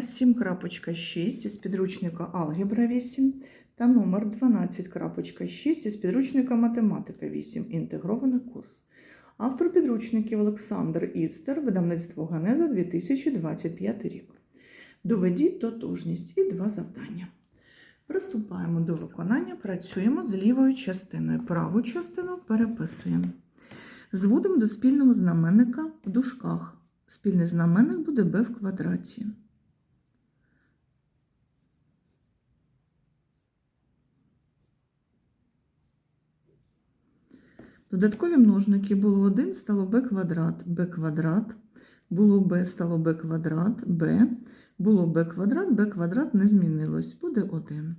7.6 із підручника Алгебра 8 та номер 12.6 із підручника Математика 8. Інтегрований курс. Автор підручників Олександр Істер, видавництво Ганеза 2025 рік. Доведіть тотожність і два завдання. Приступаємо до виконання, працюємо з лівою частиною. Праву частину переписуємо. Зводимо до спільного знаменника в дужках. Спільний знаменник буде b в квадраті. Додаткові множники було 1, стало b квадрат, b квадрат, було b, стало b квадрат, b, було b квадрат, b квадрат не змінилось, буде 1.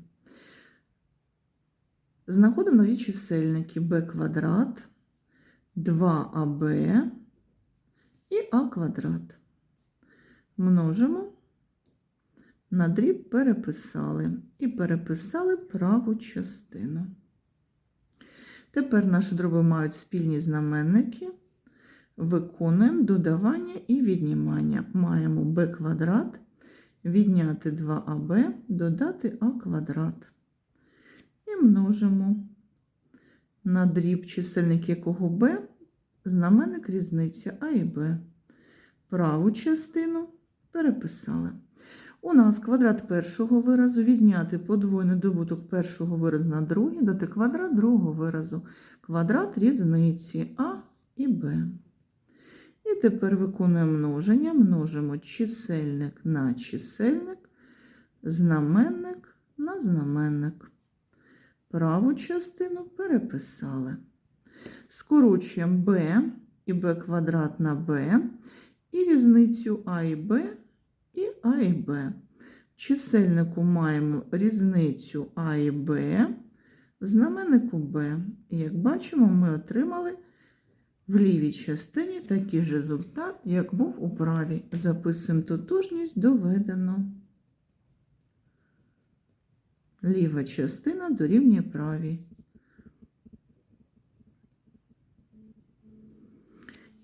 Знаходимо нові чисельники b квадрат, 2ab і а квадрат. Множимо, на дріб переписали і переписали праву частину. Тепер наші дроби мають спільні знаменники. Виконуємо додавання і віднімання. Маємо b квадрат, відняти 2аб, додати а квадрат. І множимо на дріб чисельник якого b, знаменник різниця а і b. Праву частину переписали. У нас квадрат першого виразу відняти подвойний добуток першого виразу на другий, дати квадрат другого виразу. Квадрат різниці А і Б. І тепер виконуємо множення. Множимо чисельник на чисельник, знаменник на знаменник. Праву частину переписали. Скорочуємо b і b квадрат на b, і різницю А і Б і А і Б. В чисельнику маємо різницю А і Б, в знаменнику Б. І як бачимо, ми отримали в лівій частині такий ж результат, як був у правій. Записуємо тотожність доведено. Ліва частина дорівнює правій.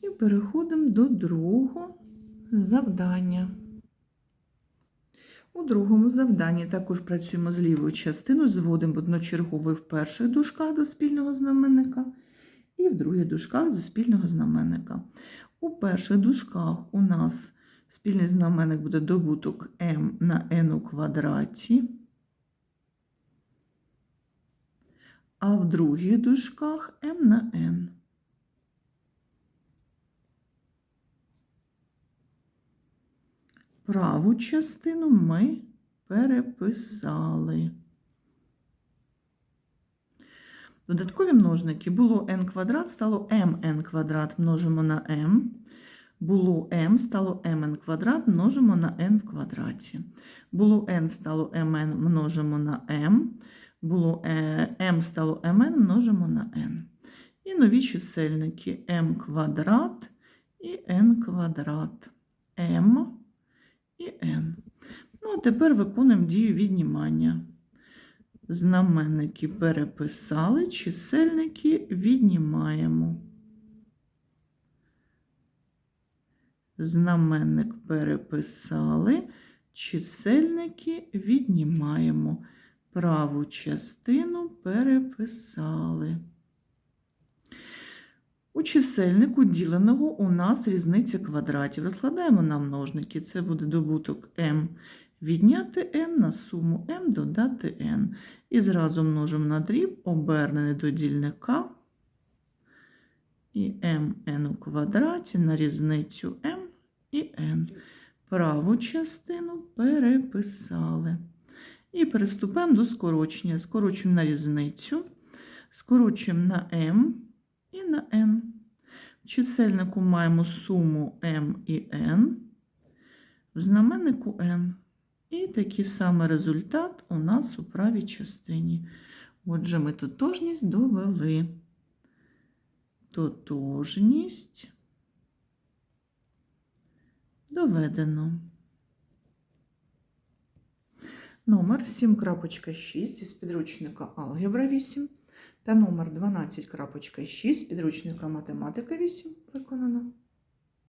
І переходимо до другого завдання. У другому завданні також працюємо з лівою частиною, зводимо одночерговий в перших дужках до спільного знаменника і в других дужках до спільного знаменника. У перших дужках у нас спільний знаменник буде добуток m на n у квадраті, а в других дужках m на n. Праву частину ми переписали. Додаткові множники було n квадрат, стало mn квадрат, множимо на m. Було m, стало mn квадрат, множимо на n в квадраті. Було n, стало mn, множимо на m. Було m, стало mn, множимо на n. І нові чисельники m квадрат і n квадрат. m і n. Ну, а тепер виконуємо дію віднімання. Знаменники переписали, чисельники віднімаємо. Знаменник переписали, чисельники віднімаємо. Праву частину переписали. Чисельнику діленого у нас різниця квадратів. Розкладаємо на множники. Це буде добуток m відняти n на суму m додати n. І зразу множимо на дріб, обернений до дільника. І mn у квадраті на різницю m і n. Праву частину переписали. І переступаємо до скорочення. Скорочуємо на різницю, скорочуємо на m і на n. Чисельнику маємо суму m і n, в знаменнику n. І такий самий результат у нас у правій частині. Отже, ми тотожність довели. Тотожність доведено. Номер 7.6 із підручника Алгебра 8 та номер 12.6 підручника Математика 8 виконано.